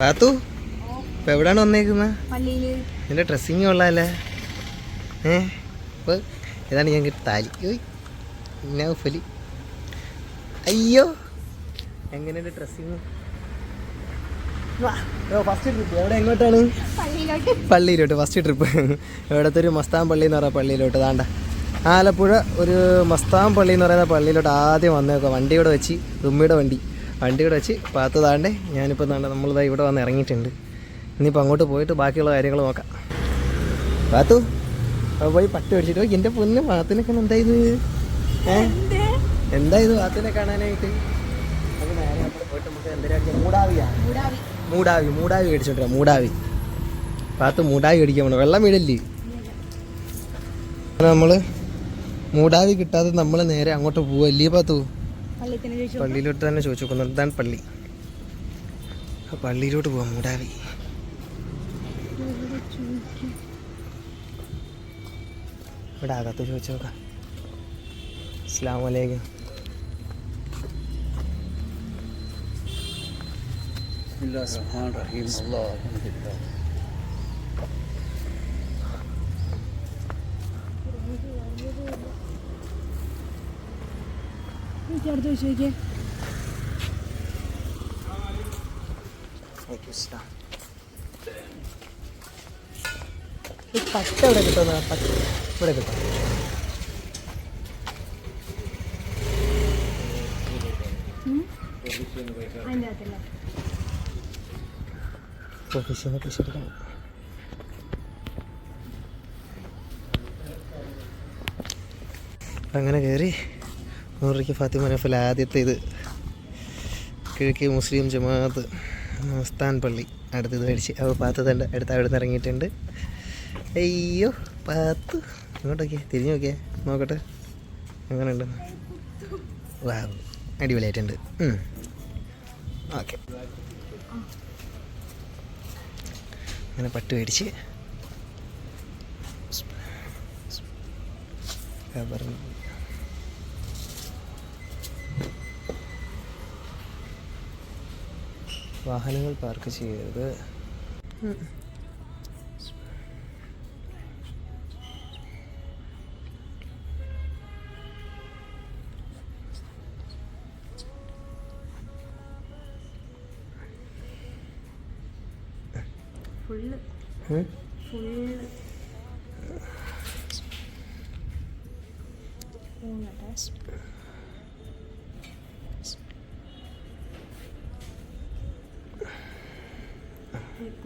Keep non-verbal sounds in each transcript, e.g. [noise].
പാത്തു ഇപ്പൊ എവിടാണ് വന്നേക്കുന്നത് നിന്റെ ഡ്രസ്സിങ് കൊള്ളാല്ലേ? ഏ? ഇപ്പൊ ഇതാണ് ഞാൻ താലി. നൗഫലി അയ്യോ എങ്ങനെയുണ്ട് ഡ്രസ്സിങ് ഫസ്റ്റ് ട്രിപ്പ് എവിടെ എങ്ങോട്ടാണ്? പള്ളിയിലോട്ട്. ഫസ്റ്റ് ട്രിപ്പ് ഇവിടുത്തെ ഒരു മസ്താൻ പള്ളി എന്ന് പറയുന്ന പള്ളിയിലോട്ട്. താണ്ട ആലപ്പുഴ ഒരു മസ്താൻ പള്ളി എന്ന് പറയുന്ന പള്ളിയിലോട്ട് ആദ്യം വന്നേക്കുക വണ്ടി ഇവിടെ വെച്ച് റുമ്മിയുടെ വണ്ടി. വണ്ടി ഇവിടെ വെച്ച് പാത്ത് താണ്ടേ ഞാനിപ്പോൾ താണ്ട നമ്മളിതാ ഇവിടെ വന്ന് ഇറങ്ങിയിട്ടുണ്ട്. ഇനിയിപ്പോൾ അങ്ങോട്ട് പോയിട്ട് ബാക്കിയുള്ള കാര്യങ്ങൾ നോക്കാം. പാത്തു അപ്പോൾ പോയി പട്ട് പിടിച്ചിട്ട് പോയി. എന്റെ പൊന്ന് പാത്തിനൊക്കെ എന്താ ഇത്? എന്താ? ഇത് പാത്തിനെ കാണാനായിട്ട്? മൂടാവി. മൂടാവി മേടിച്ചോണ്ടിരാ മൂടാവി. പാത്ത് മൂടാവി മേടിക്കാൻ പോണോ. വെള്ളം വീടല്ലേ നമ്മൾ മൂടാവി കിട്ടാതെ നമ്മൾ നേരെ അങ്ങോട്ട് പോവല്ലേ പാത്തു? പള്ളിയിലോട്ട് തന്നെ ചോദിച്ചു നോക്കുന്നത് ഇതാണ് പള്ളി? ആ പള്ളിയിലോട്ട് പോവാം മൂടാവി. ഇവിടെ അകത്ത് ചോദിച്ചു നോക്കാം. അസ്ലാം വലൈക്കും അടുത്ത് ചോദിക്കേ ഈ പച്ച ഇവിടെ കിട്ടുന്ന? പച്ച ഇവിടെ കിട്ടും. പ്രൊഫഷനെ കുറിച്ചെടുക്കണം അങ്ങനെ കയറി നൂറിക്ക് ഫാത്തിമ നഫൽ ആദ്യത്തെ ഇത്. കിഴക്കേ മുസ്ലിം ജമാഅത്ത് മസ്താൻ പള്ളി. അടുത്തത് മേടിച്ച്. അവ പാത്ത് തണ്ട് അടുത്ത് അവിടെ നിന്ന് ഇറങ്ങിയിട്ടുണ്ട്. അയ്യോ പാത്ത്. ഇങ്ങോട്ടൊക്കെ തിരിഞ്ഞു നോക്കിയേ. നോക്കട്ടെ. എങ്ങനെയുണ്ട് വാ അടിപൊളിയായിട്ടുണ്ട്. ഓക്കെ. അങ്ങനെ പട്ട് മേടിച്ച്. റബ്ബറിന് വാഹനങ്ങൾ പാർക്ക് ചെയ്യരുത്. ഫുള്ള്.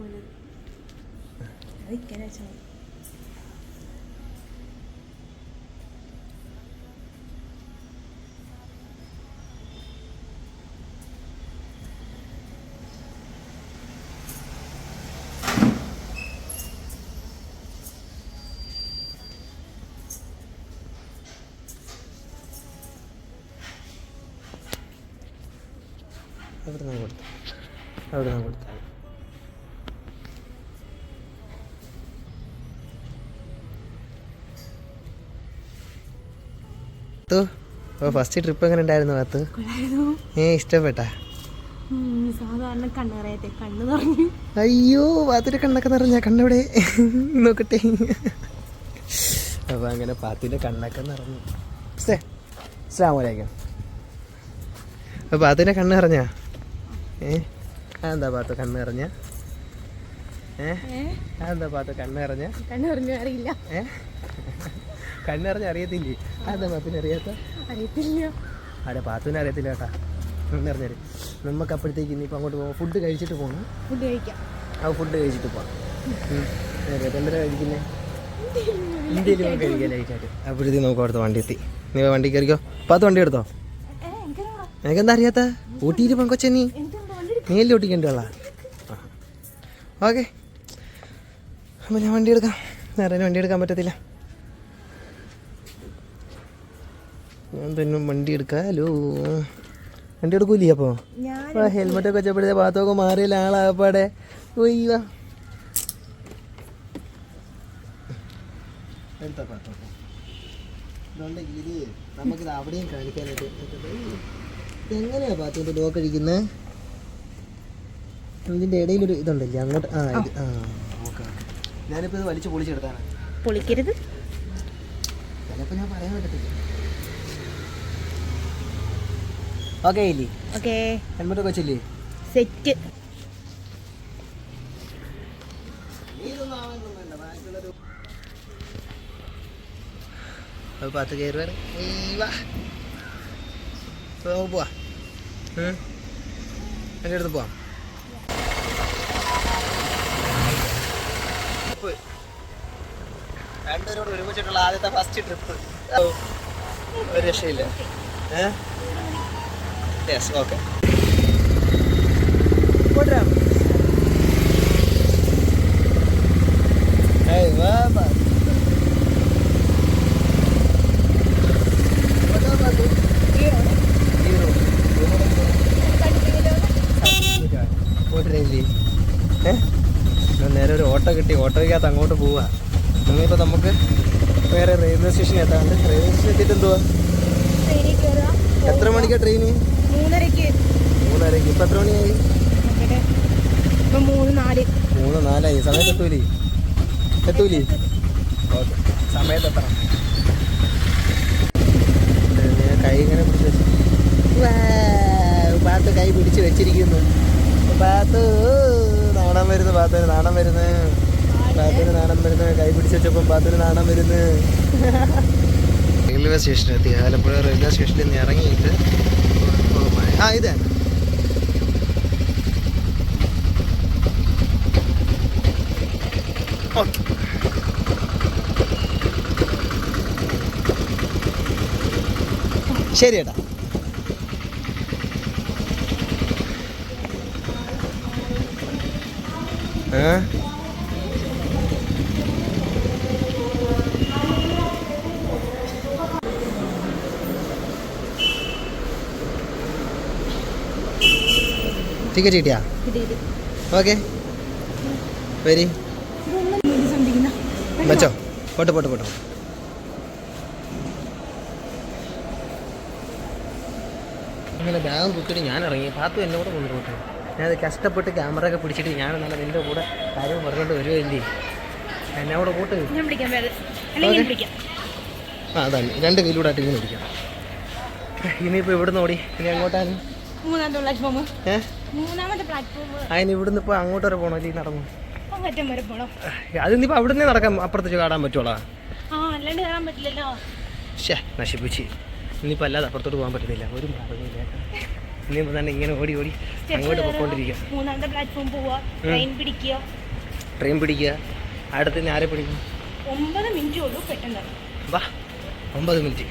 ഉം. ഫുള്ള് മൂന്നട്ടെ അതിക്കനെ വെച്ചാൽ അവിടെ നിന്ന് കൊടുത്തു അവിടെ നിന്ന് കൊടുത്തു ഫസ്റ്റ് ട്രിപ്പ് എങ്ങനെ ഉണ്ടായിരുന്നു അകത്ത്? ഏ ഇഷ്ടപ്പെട്ടാ? സാധാരണ കണ്ണ് നിറയത്തെ കണ്ണ് നിറഞ്ഞു. അയ്യോ പാത്തിന്റെ കണ്ണൊക്കെ നിറഞ്ഞ കണ്ണവിടെ. നോക്കട്ടെ. അപ്പൊ അങ്ങനെ പാത്തിന്റെ കണ്ണൊക്കെ നിറഞ്ഞു. സ്ലാമലേക്കും അപ്പൊ പാത്തിന്റെ കണ്ണ് നിറഞ്ഞ? ഏ എന്താ പാത്ത കണ്ണ് നിറഞ്ഞ? എന്താ പാത്ത കണ്ണ് നിറഞ്ഞ? കണ്ണ് നിറഞ്ഞു അറിയില്ല ഏ കണ്ണ് നിറഞ്ഞ അറിയത്തില്ലേ? അതെന്താ പാത്തിന് അറിയാത്ത അറിയത്തില്ല. അതെ പാത്തുവിനെ അറിയത്തില്ല കേട്ടാ. കണ്ണ് നിറഞ്ഞത് നമുക്ക് അപ്പോഴത്തേക്ക് ഇനിയിപ്പോൾ അങ്ങോട്ട് പോകാം ഫുഡ് കഴിച്ചിട്ട് പോകണം ഫുഡ് കഴിക്കാം. ആ ഫുഡ് കഴിച്ചിട്ട് പോകാം എന്തിനാ കഴിക്കുന്നേ? ഇന്ത്യയിൽ കഴിക്കാനായിട്ട് അപ്പോഴത്തേക്ക് നമുക്ക് അവിടുത്തെ വണ്ടി എത്തി. നീ വണ്ടി കയറിക്കോ. പാത്ത് വണ്ടി എടുത്തോ? നിനക്കെന്താ അറിയാത്ത? ഊട്ടിയിട്ട് പോകാം വണ്ടി നീ അല്ലേ ഓട്ടിക്കണ്ടുള്ള ഓക്കെ. അപ്പം ഞാൻ വണ്ടി എടുക്കാം. നേരെ വണ്ടി എടുക്കാൻ പറ്റത്തില്ല. തന്നെ വണ്ടി എടുക്കാലോ വണ്ടി എടുക്കൂലേ അപ്പോൾ ഞാൻ ഹെൽമെറ്റ് ഒക്കെ വെച്ചപ്പോഴത്തെ ഭാഗത്തൊക്കെ മാറിയില്ല ആളാപ്പാടെ ഒയ്യ നമുക്കിത് അവിടെയും കാണിക്കാനായിട്ട് എങ്ങനെയാ പാത്തുവിന്റെ ലോക്ക് കഴിക്കുന്നത് ഇതിന്റെ ഇടയിലൊരു ഇതുണ്ടല്ലേ അങ്ങോട്ട് ആ ഇത് ആ ഓക്കെ ഓക്കെ. ഞാനിപ്പോൾ ഇത് വലിച്ചു പൊളിച്ചെടുത്താണ്. പൊളിക്കരുത്. ചിലപ്പോൾ ഞാൻ പറയാൻ പറ്റത്തില്ല. ഓക്കെ ഇല്ലേ ഓക്കേ. ഹെൽമെറ്റ് വെച്ചില്ലേ? സെറ്റ്. അത് പത്ത് കയറി വരെ. പോവാ. എന്റെ അടുത്ത് പോവാം. രണ്ടുപേരോട് ഒരുമിച്ചിട്ടുള്ള ആദ്യത്തെ ഫസ്റ്റ് ട്രിപ്പ് ഒരു രക്ഷയില്ല. ഏഹ് യെസ് ഓക്കെ നേരെ ഒരു ഓട്ടോ കിട്ടി. ഓട്ടോയ്ക്കകത്ത് അങ്ങോട്ട് പോവാ. ഇനിയിപ്പോൾ നമുക്ക് വേറെ റെയിൽവേ സ്റ്റേഷൻ എത്താണ്ട്. റെയിൽവേ സ്റ്റേഷൻ എത്തിയിട്ട് എന്തുവാ? എത്ര മണിക്കാ ട്രെയിന് മൂന്നരക്ക് മൂന്നരക്ക് ഇപ്പം എത്ര മണിയായി? ഇപ്പൊ മൂന്ന് നാല്. മൂന്ന് നാലായി. സമയത്ത് എത്തൂലേ? എത്തൂലേ? ഓക്കെ. സമയത്ത് എത്തണം. ഞാൻ കൈ ഇങ്ങനെ പിടിച്ച് വെച്ച് വാവ്, പാത്ത് കൈ പിടിച്ച് വെച്ചിരിക്കുന്നു. പാത്ത് നാണം വരുന്നു പാത്തിന് നാണം വരുന്നു. പാത്തിന് നാണം വരുന്നു. കൈ പിടിച്ച് വെച്ചപ്പം പാത്തിന് നാണം വരുന്നു. [laughs] റെയിൽവേ സ്റ്റേഷനിലെത്തി ആലപ്പുഴ റെയിൽവേ സ്റ്റേഷനിൽ നിന്ന് ഇറങ്ങിയിട്ട് ആ ഇത് ഓക്കെ. ശരി ഏട്ടാ. ഏ? ടിക്കറ്റ് കിട്ടിയാ? ഓക്കെ വരി. വെച്ചോ. പോട്ട് പോട്ട് പോട്ട്. അങ്ങനെ ബാഗ് കുത്തിട്ട് ഞാൻ ഇറങ്ങി. പാത്തു എന്നോട് കൊണ്ടുപോട്ടെ ഞാനത് കഷ്ടപ്പെട്ട് ക്യാമറ ഒക്കെ പിടിച്ചിട്ട് ഞാൻ നല്ല നിന്റെ കൂടെ കാര്യം പറഞ്ഞുകൊണ്ട് വരുമല്ലേ എന്നെ കൂടെ കൂട്ട്. പിടിക്കാം ആ അതാണ്. രണ്ട് കയ്യിലൂടെ ആയിട്ട് ഇങ്ങനെ ഇനിയിപ്പോ ഇനിയിപ്പോൾ ഇവിടുന്ന് ഓടി. ഇനി അങ്ങോട്ടാണ് മൂന്നാം പ്ലാറ്റ്ഫോം ഏഹ് അതിന് ഇവിടുന്ന് ഇപ്പൊ അങ്ങോട്ട് വരെ പോണോ? അല്ലെങ്കിൽ നടന്നു? പോണം? അതിനിപ്പോൾ അവിടുന്ന് നടക്കാൻ അപ്പുറത്തേക്ക് കാണാൻ പറ്റുള്ളൂ ഷേ നശിപ്പിച്ച്. ഇനിയിപ്പോൾ അല്ലാതെ അപ്പുറത്തോട്ട് പോകാൻ പറ്റുന്നില്ല ഒരു മാർഗമില്ല ഇനിയിപ്പോൾ തന്നെ ഇങ്ങനെ ഓടി ഓടി അങ്ങോട്ട് പൊയ്ക്കൊണ്ടിരിക്കുക മൂന്നാമത്തെ പ്ലാറ്റ്ഫോം പോവുക ട്രെയിൻ പിടിക്കുക. ട്രെയിൻ പിടിക്കുക. അടുത്ത് ആരെ പിടിക്കും? ഒമ്പത് മിനിറ്റ് ഉള്ളൂ പെട്ടെന്ന്. വാ ഒമ്പത് മിനിറ്റ്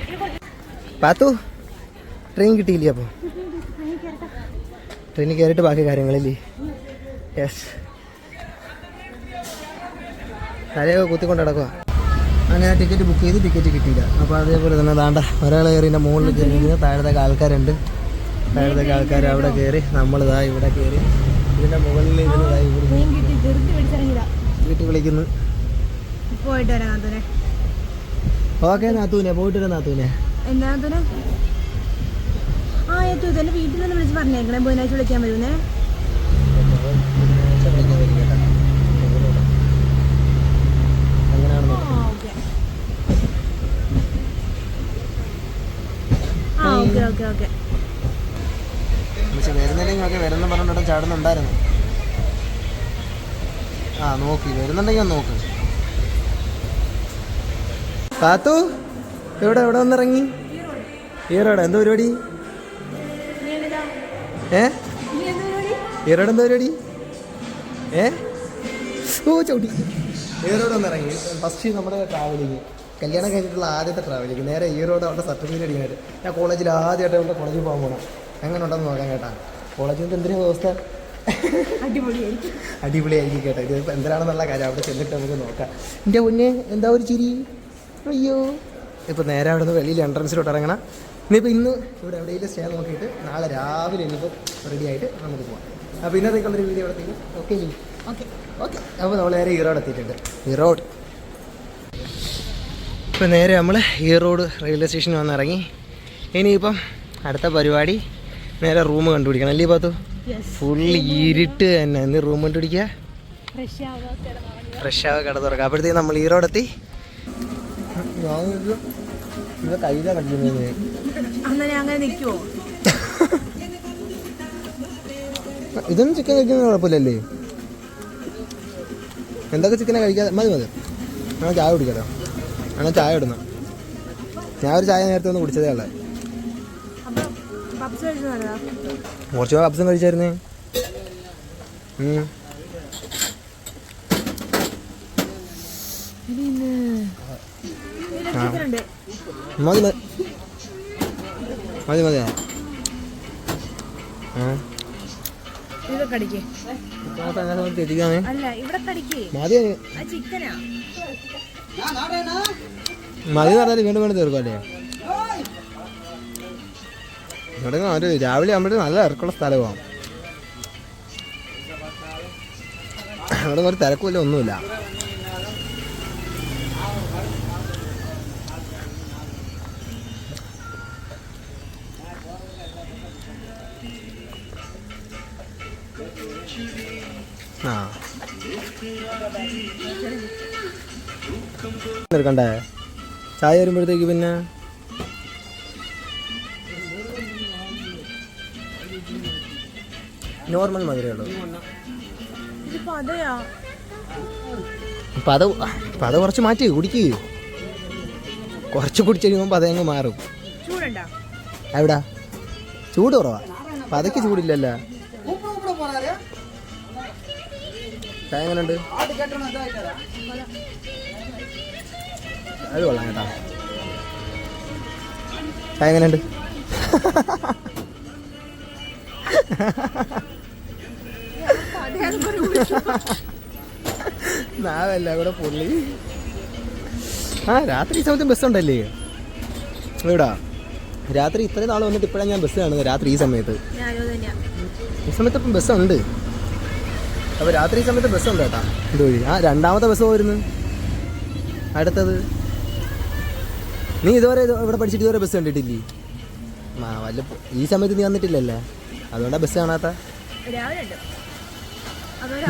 പാത്തു ട്രെയിൻ കിട്ടിയില്ല അപ്പോൾ ട്രെയിനിൽ കയറിയിട്ട് ബാക്കി കാര്യങ്ങളില്ലേ? യെസ് തലയൊക്കെ കുത്തിക്കൊണ്ട് നടക്കുക അങ്ങനെ ടിക്കറ്റ് ബുക്ക് ചെയ്ത് ടിക്കറ്റ് കിട്ടിയില്ല. അപ്പോൾ അതേപോലെ തന്നെ ദാണ്ട ഒരാൾ കയറിന്റെ മുകളിൽ കയറി താഴത്തേക്ക് ആൾക്കാരുണ്ട്. താഴത്തേക്ക് ആൾക്കാർ അവിടെ കയറി നമ്മളിതാ ഇവിടെ കയറി. ഇതിന്റെ മുകളിൽ ഇരുന്നതാ ഇവിടെ വീട്ടിൽ വിളിക്കുന്നു. പോയിട്ട് വരാം നാത്തൂനെ. ഓക്കെ നാത്തൂനെ പോയിട്ട് വരാം നാത്തൂനെ. എന്നാ നാത്തൂനെ? ആ ഏറ്റവും ഇതെന്നെ വീട്ടിൽ നിന്ന് വിളിച്ച് പറഞ്ഞേക്കണേ. ബുധനാഴ്ച വിളിക്കാൻ വരുന്നേ. ആ ചാടുന്നുണ്ടായിരുന്നു. ആ നോക്കി. നോക്ക്. എവിടെ എവിടെ വന്നിറങ്ങി? ഈറോടെ എന്താ പരിപാടി? ഏ? ഈറോടെ എന്താ പരിപാടി? ഏ? ഓ ചവിട്ടി. ഈറോഡ് ഇറങ്ങി ഫസ്റ്റ് നമ്മുടെ ട്രാവലിങ് കല്യാണം കഴിഞ്ഞിട്ടുള്ള ആദ്യത്തെ ട്രാവലിങ് നേരെ ഈറോഡ് അവിടെ സർട്ടിഫിക്കറ്റ് അടിക്കാനായിട്ട് ഞാൻ കോളേജിൽ ആദ്യമായിട്ട് അവിടെ കോളേജിൽ പോകാൻ പോകണം എങ്ങനെ ഉണ്ടെന്ന് നോക്കാൻ കേട്ടാ. കോളേജിൽ നിന്ന് എന്തിനാ വ്യവസ്ഥ? അടിപൊളിയായിരിക്കും. അടിപൊളിയായിരിക്കും കേട്ടോ. ഇത് ഇപ്പം എന്തിനാണെന്നുള്ള കാര്യം അവിടെ ചെന്നിട്ട് നമുക്ക് നോക്കാം. എന്റെ മുന്നേ എന്താ ഒരു ചിരി? അയ്യോ. ഇപ്പോൾ നേരെ അവിടെ നിന്ന് വെളിയിൽ എൻട്രൻസിലോട്ട് ഇറങ്ങണം. ഇനിയിപ്പോൾ ഇന്ന് ഇവിടെ എവിടെയെങ്കിലും സ്റ്റേ നോക്കിയിട്ട് നാളെ രാവിലെ ഇനിയിപ്പോൾ റെഡി ആയിട്ട് നമുക്ക് പോകാം അപ്പോൾ ഇന്നത്തേക്കുള്ളൊരു വീഡിയോ എടുത്തേക്കും ഓക്കെ ഓക്കെ ഓക്കെ അപ്പോൾ നമ്മൾ നേരെ ഈറോഡ് എത്തിയിട്ടുണ്ട്. ഈറോഡ് ഇപ്പോൾ നേരെ നമ്മൾ ഈറോഡ് റെയിൽവേ സ്റ്റേഷനിൽ വന്നിറങ്ങി ഇനിയിപ്പം അടുത്ത പരിപാടി നേരെ റൂം കണ്ടുപിടിക്കണം. അല്ലേ പാത്തു? ഫുൾ ഇരുട്ട് തന്നെ. ഇന്ന് റൂം കണ്ടുപിടിക്കുക? ഫ്രഷ് ആവുക കട തുറക്കുക അപ്പോഴത്തേക്ക് നമ്മൾ ഈറോടെത്തി കയ്യിലാണ് കളിക്കുന്നത് അങ്ങനെ അങ്ങനെ നിൽക്കുമോ ഇതൊന്നും ചിക്കൻ കഴിക്കുന്നത് കുഴപ്പമില്ലല്ലേ? എന്തൊക്കെ ചിക്കനെ കഴിക്കാതെ മതി മതി. ഞാൻ ചായ കുടിക്കാലോ ഞാൻ ചായ ഇടുന്ന. ഞാൻ ഒരു ചായ നേരത്തെ ഒന്ന് കുടിച്ചതേ ഉള്ളേ. അപ്പൊ പപ്സ് കഴിച്ചു നല്ലതാ കുറച്ച് കപ്സും കഴിച്ചായിരുന്നേ ഉം. ചിക്കൻ ഉണ്ട് മതി മതി. മതി മതി. അല്ല പറഞ്ഞാൽ വീണ്ടും വീണ്ടും തീർക്കുമല്ലേ ഇവിടെ ഒരു രാവിലെ ആകുമ്പോഴേ നല്ല ഇറക്കുള്ള സ്ഥലമാണ് അവിടെ ഒരു തിരക്കുമില്ല ഒന്നുമില്ല. എടുക്കണ്ടേ ചായ വരുമ്പോഴത്തേക്ക് പിന്നെ? നോർമൽ അതെയാ? പത പത കുറച്ച് മാറ്റി കുടിക്ക്. കുറച്ച് കുടിച്ചു കഴിയുമ്പോൾ പതയങ്ങ് മാറും. എവിടാ? ചൂട് കുറവാ. പതയ്ക്ക് ചൂടില്ലല്ലോ. ചായ എങ്ങനെയുണ്ട് അത് കൊള്ളാം കേട്ടോ. ചായ എങ്ങനെയുണ്ട് നാവല്ല ഇവിടെ പുള്ളി. ആ രാത്രി ഈ സമയത്ത് ബസ് ഉണ്ടല്ലേ? എവിടാ? രാത്രി ഇത്രയും നാൾ വന്നിട്ട് ഇപ്പോഴാണ് ഞാൻ ബസ് കാണുന്നത് രാത്രി ഈ സമയത്ത്. ഈ സമയത്ത് ഇപ്പം ബസ്സുണ്ട് അപ്പോൾ രാത്രി സമയത്ത് ബസ് കേട്ടാ. കേട്ടോ ആ രണ്ടാമത്തെ ബസ് പോയിരുന്നു? അടുത്തത്? നീ ഇതുവരെ ഇത് ഇവിടെ പഠിച്ചിട്ട് ഇതുവരെ ബസ് കണ്ടിട്ടില്ലേ? ആ വല്ല ഈ സമയത്ത് നീ വന്നിട്ടില്ലല്ലേ? അതുകൊണ്ടാണ് ബസ് കാണാത്ത. ഉണ്ട്.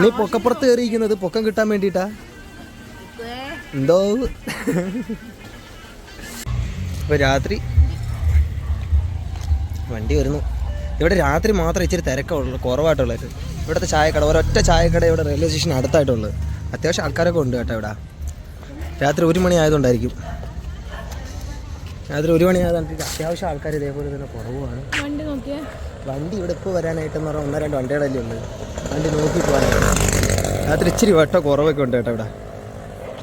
നീ പൊക്കപ്പുറത്ത് കയറിയിരിക്കുന്നത് പൊക്കം കിട്ടാൻ വേണ്ടിട്ടാ എന്തോ? ഇപ്പൊ രാത്രി വണ്ടി വരുന്നു. ഇവിടെ രാത്രി മാത്രം ഇച്ചിരി തിരക്കുള്ളൂ കുറവായിട്ടുള്ളത് ഇവിടുത്തെ ചായക്കട ഒരൊറ്റ ചായക്കട ഇവിടെ റെയിൽവേ സ്റ്റേഷൻ അടുത്തായിട്ടുള്ളത് അത്യാവശ്യം ആൾക്കാരൊക്കെ ഉണ്ട് കേട്ടോ ഇവിടെ. രാത്രി ഒരു മണി ആയതുകൊണ്ടായിരിക്കും. രാത്രി ഒരു മണി ആയതുകൊണ്ട് അത്യാവശ്യം ആൾക്കാർ ഇതേപോലെ തന്നെ കുറവാണ് വണ്ടി ഇവിടെ ഇപ്പോൾ വരാനായിട്ടെന്ന് പറഞ്ഞാൽ ഒന്നര രണ്ട് വണ്ടികളല്ലേ ഉണ്ട് വണ്ടി നോക്കി പോകാനായിട്ട്. രാത്രി ഇച്ചിരി വട്ട കുറവൊക്കെ ഉണ്ട് കേട്ടോ ഇവിടെ.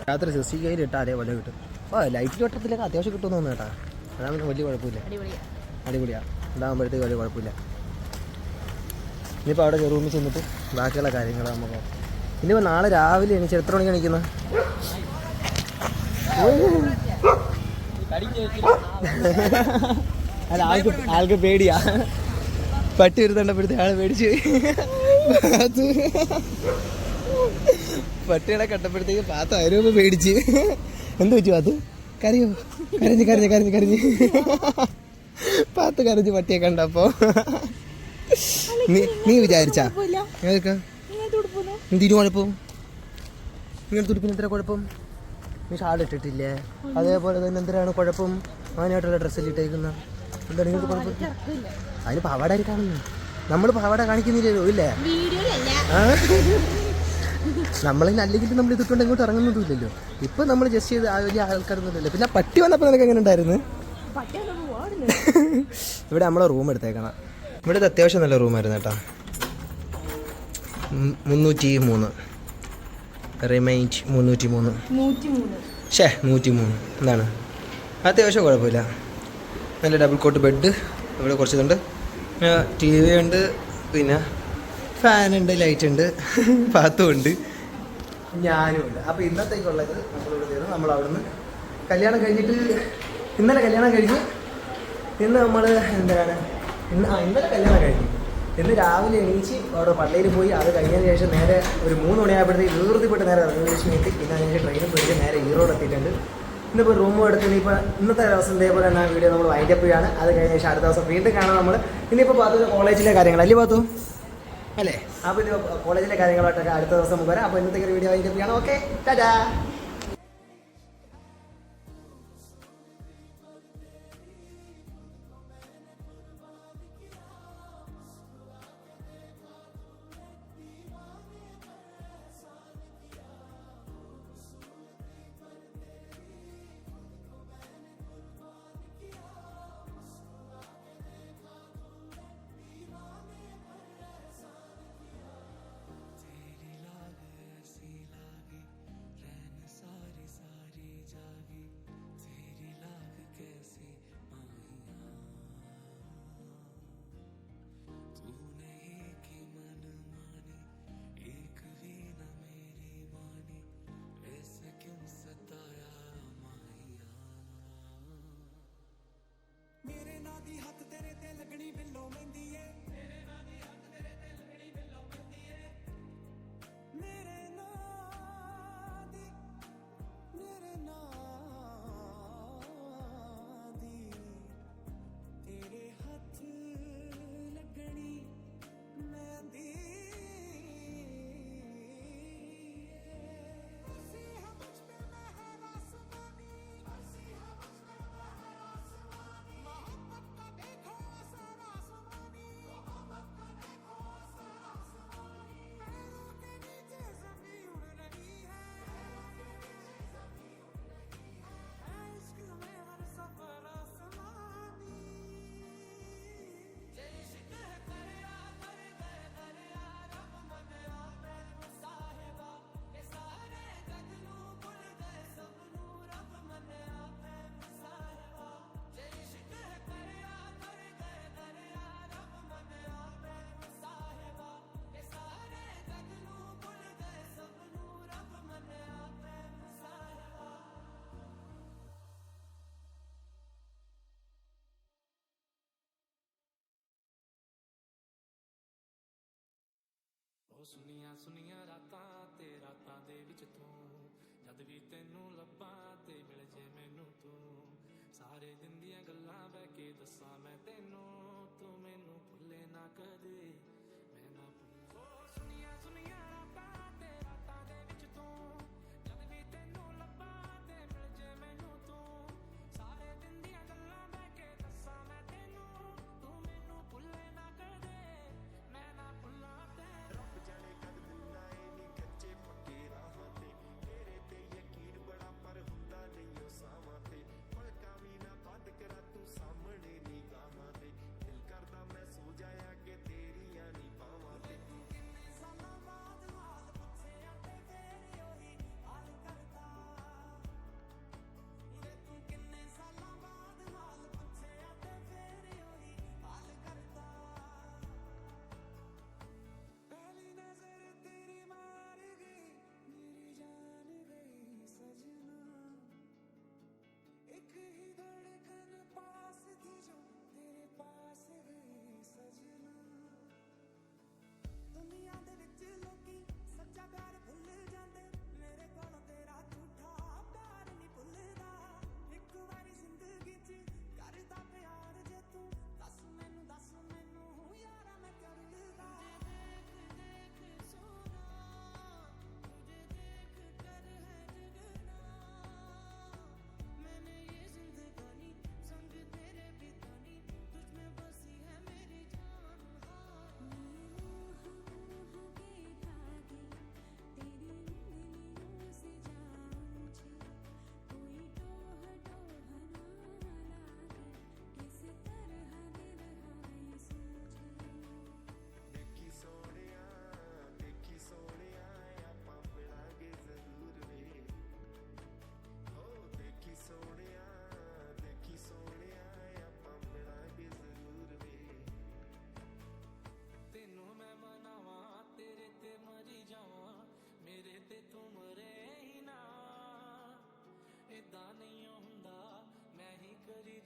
രാത്രി സിസി കയ്യിൽ ഇട്ടാൽ അതേപോലെ കിട്ടും. ഓ ലൈറ്റ് വട്ടത്തിലൊക്കെ അത്യാവശ്യം കിട്ടുമെന്ന് തോന്നുന്നു കേട്ടോ. അതാകുമ്പോൾ വലിയ കുഴപ്പമില്ല. അടിപൊളിയാണ് അടിപൊളിയാ. ഇതാകുമ്പോഴത്തേക്ക് വലിയ കുഴപ്പമില്ല. ഇനിയിപ്പോൾ അവിടെ റൂമിൽ ചെന്നിട്ട് ബാക്കിയുള്ള കാര്യങ്ങൾ നമുക്ക് ഇനിയിപ്പോൾ നാളെ രാവിലെ എണീച്ച് എത്ര മണിക്ക് എണീക്കുന്നത് അല്ല ആൾക്ക് ആൾക്ക് പേടിയാ. പട്ടി വരുത്തണ്ടപ്പോഴത്തെ ആൾ പേടിച്ച്. പട്ടിയുടെ. പട്ടികളെ കണ്ടപ്പോഴത്തേക്ക് പാത്ത ആരും പേടിച്ച്. എന്ത് പറ്റി പാത്തു? കരയോ? കരഞ്ഞ് കരഞ്ഞ് കരഞ്ഞ് കരഞ്ഞ്. പാത്ത് കരഞ്ഞ് പട്ടിയെ കണ്ടപ്പോ. നീ വിചാരിച്ചാ? എന്തിനു കുഴപ്പം നിങ്ങൾ തുടിപ്പിന് എത്ര കുഴപ്പം? നീ ഷാൾ ഇട്ടിട്ടില്ലേ? അതേപോലെ തന്നെ എന്തിനാണ് കുഴപ്പം? അങ്ങനെയായിട്ടുള്ള ഡ്രസ്സിൽ ഇട്ടേക്കുന്ന. എന്താണ് നിങ്ങൾക്ക് കുഴപ്പം? അതിന് പാവാട കാണുന്നു നമ്മൾ പാവാട കാണിക്കുന്നില്ലല്ലോ ഇല്ലേ? നമ്മളതിന് അല്ലെങ്കിൽ നമ്മൾ ഇതിട്ടുണ്ട് ഇങ്ങോട്ട് ഇറങ്ങുന്നതുമില്ലല്ലോ ഇപ്പൊ നമ്മൾ ജസ്റ്റ് ചെയ്ത് ആ വലിയ ആൾക്കാരൊന്നുമില്ലല്ലോ. പിന്നെ പട്ടി വന്നപ്പോൾ നിനക്ക് എങ്ങനെ ഉണ്ടായിരുന്നു? [laughs] ഇവിടെ നമ്മളെ റൂം എടുത്തേക്കണം. ഇവിടെ അത്യാവശ്യം നല്ല റൂമായിരുന്നു കേട്ടോ. മുന്നൂറ്റി മൂന്ന് റിമൈൻഡ് മുന്നൂറ്റി മൂന്ന് നൂറ്റി മൂന്ന് ഷേ നൂറ്റി മൂന്ന് എന്താണ്? അത്യാവശ്യം കുഴപ്പമില്ല. നല്ല ഡബിൾ കോട്ട് ബെഡ് ഇവിടെ കുറച്ചിതുണ്ട്. ടി വി ഉണ്ട് പിന്നെ ഫാനുണ്ട് ലൈറ്റ് ഉണ്ട് ബാത്തും [laughs] ഉണ്ട്. ഞാനും ഉണ്ട്. അപ്പോൾ ഇന്നത്തേക്കുള്ളത് നമ്മളിവിടെ തീർന്നു. നമ്മൾ അവിടുന്ന് കല്യാണം കഴിഞ്ഞിട്ട് ഇന്നലെ കല്യാണം കഴിഞ്ഞു ഇന്ന് നമ്മൾ എന്താണ് ഇന്ന് ആ ഇന്നലെ കല്യാണം കഴിഞ്ഞു. ഇന്ന് രാവിലെ എണീച്ച് അവിടെ പള്ളിയിൽ പോയി അത് കഴിഞ്ഞതിന് ശേഷം നേരെ ഒരു മൂന്ന് മണിയായപ്പോഴത്തേക്ക് വീർത്തിപ്പെട്ട് നേരെ ഇറങ്ങി വിളിച്ച് നീട്ടി പിന്നെ അതിന് ശേഷം ട്രെയിനിൽ പോയി നേരെ ഈറോഡ് എത്തിയിട്ടുണ്ട്. ഇന്നിപ്പോൾ റൂം എടുത്ത് ഇനിയിപ്പോൾ ഇന്നത്തെ ദിവസം ഇതേപോലെ തന്നെ വീഡിയോ നമ്മൾ വൈൻഡ് അപ്പ് ചെയ്യാണ്. അത് കഴിഞ്ഞ ശേഷം അടുത്ത ദിവസം വീണ്ടും കാണാം നമ്മൾ ഇനിയിപ്പോൾ പാത്തു കോളേജിലെ കാര്യങ്ങൾ അല്ലേ പാത്തു? അല്ലേ? അപ്പോൾ ഇത് കോളേജിലെ കാര്യങ്ങളായിട്ടൊക്കെ അടുത്ത ദിവസം വരാം. അപ്പോൾ ഇന്നത്തെ വീഡിയോ വൈൻഡ് അപ്പ് ചെയ്യണം. ഓക്കെ ടാറ്റാ கணிவில் ਸੁਨੀਆਂ ਸੁਨੀਆਂ ਰਾਤਾਂ ਤੇ ਰਾਤਾਂ ਦੇ ਵਿੱਚ ਤੂੰ। ਜਦ ਵੀ ਤੈਨੂੰ ਲੱਭਾਂ ਤੇ ਮਿਲ ਜੇ ਮੈਨੂੰ ਤੂੰ। ਸਾਰੇ ਦਿਨ ਦੀਆਂ ਗੱਲਾਂ ਬਹਿ ਕੇ ਦੱਸਾਂ ਮੈਂ ਤੈਨੂੰ।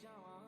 যাওয়া